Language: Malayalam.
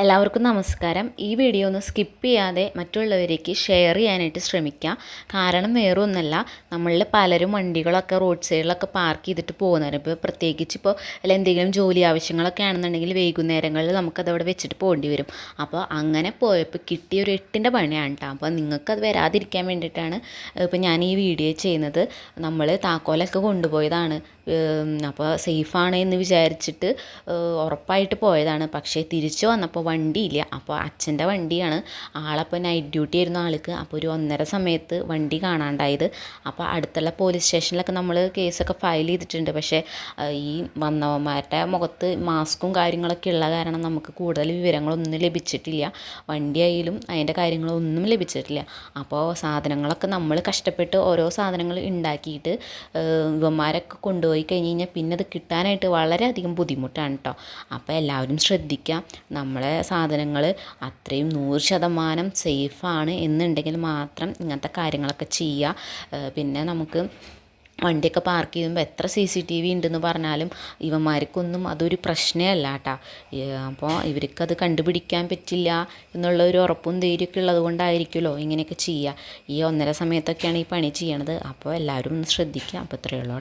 എല്ലാവർക്കും നമസ്കാരം. ഈ വീഡിയോ ഒന്ന് സ്കിപ്പ് ചെയ്യാതെ മറ്റുള്ളവരേക്ക് ഷെയർ ചെയ്യാനായിട്ട് ശ്രമിക്കുക കാരണം വേറെ ഒന്നല്ല നമ്മളിൽ പലരും വണ്ടികളൊക്കെ റോഡ് സൈഡിലൊക്കെ പാർക്ക് ചെയ്തിട്ട് പോകുന്നവരും ഇപ്പോൾ പ്രത്യേകിച്ച് ഇപ്പോൾ അല്ല എന്തെങ്കിലും ജോലി ആവശ്യങ്ങളൊക്കെ ആണെന്നുണ്ടെങ്കിൽ വൈകുന്നേരങ്ങളിൽ നമുക്കത് വെച്ചിട്ട് പോകേണ്ടി വരും. അപ്പോൾ അങ്ങനെ പോയപ്പോൾ കിട്ടിയ ഒരു എട്ടിന്റെ പണിയാണ് കേട്ടോ അപ്പോൾ നിങ്ങൾക്കത് വരാതിരിക്കാൻ വേണ്ടിയിട്ടാണ് ഇപ്പോൾ ഞാൻ ഈ വീഡിയോ ചെയ്യുന്നത്. നമ്മൾ താക്കോലൊക്കെ കൊണ്ടുപോയതാണ്. അപ്പോൾ സേഫാണ് എന്ന് വിചാരിച്ചിട്ട് ഉറപ്പായിട്ട് പോയതാണ്. പക്ഷേ തിരിച്ചു വന്നപ്പോൾ വണ്ടിയില്ല. അപ്പോൾ അച്ഛന്റെ വണ്ടിയാണ്. ആളപ്പോൾ നൈറ്റ് ഡ്യൂട്ടി ആയിരുന്നു ആൾക്ക്. അപ്പോൾ ഒരു ഒന്നര സമയത്ത് വണ്ടി കാണാണ്ടായത്. അപ്പോൾ അടുത്തുള്ള പോലീസ് സ്റ്റേഷനിലൊക്കെ നമ്മൾ കേസൊക്കെ ഫയൽ ചെയ്തിട്ടുണ്ട്. പക്ഷേ ഈ വന്നവന്മാരുടെ മുഖത്ത് മാസ്കും കാര്യങ്ങളൊക്കെ ഉള്ള കാരണം നമുക്ക് കൂടുതൽ വിവരങ്ങളൊന്നും ലഭിച്ചിട്ടില്ല. വണ്ടിയായാലും അതിന്റെ കാര്യങ്ങളൊന്നും ലഭിച്ചിട്ടില്ല. അപ്പോൾ സാധനങ്ങളൊക്കെ നമ്മൾ കഷ്ടപ്പെട്ട് ഓരോ സാധനങ്ങൾ ഉണ്ടാക്കിയിട്ട് ഇവന്മാരൊക്കെ കൊണ്ടുപോയി കഴിഞ്ഞ് കഴിഞ്ഞാൽ പിന്നെ അത് കിട്ടാനായിട്ട് വളരെയധികം ബുദ്ധിമുട്ടാണ് കേട്ടോ അപ്പോൾ എല്ലാവരും ശ്രദ്ധിക്കുക നമ്മളെ സാധനങ്ങൾ അത്രയും നൂറ് ശതമാനം സേഫാണ് എന്നുണ്ടെങ്കിൽ മാത്രം ഇങ്ങനത്തെ കാര്യങ്ങളൊക്കെ ചെയ്യുക പിന്നെ നമുക്ക് വണ്ടിയൊക്കെ പാർക്ക് ചെയ്യുമ്പോൾ എത്ര സി സി ടി വി ഉണ്ടെന്ന് പറഞ്ഞാലും ഇവന്മാർക്കൊന്നും അതൊരു പ്രശ്നമല്ല കേട്ടോ അപ്പോൾ ഇവർക്കത് കണ്ടുപിടിക്കാൻ പറ്റില്ല എന്നുള്ള ഒരു ഉറപ്പും ധൈര്യമൊക്കെ ഉള്ളത് കൊണ്ടായിരിക്കുമല്ലോ ഇങ്ങനെയൊക്കെ ചെയ്യുക ഈ ഒന്നര സമയത്തൊക്കെയാണ് ഈ പണി ചെയ്യണത്. അപ്പോൾ എല്ലാവരും ഒന്ന് ശ്രദ്ധിക്കുക അപ്പോൾ ഇത്രയേ ഉള്ളൂ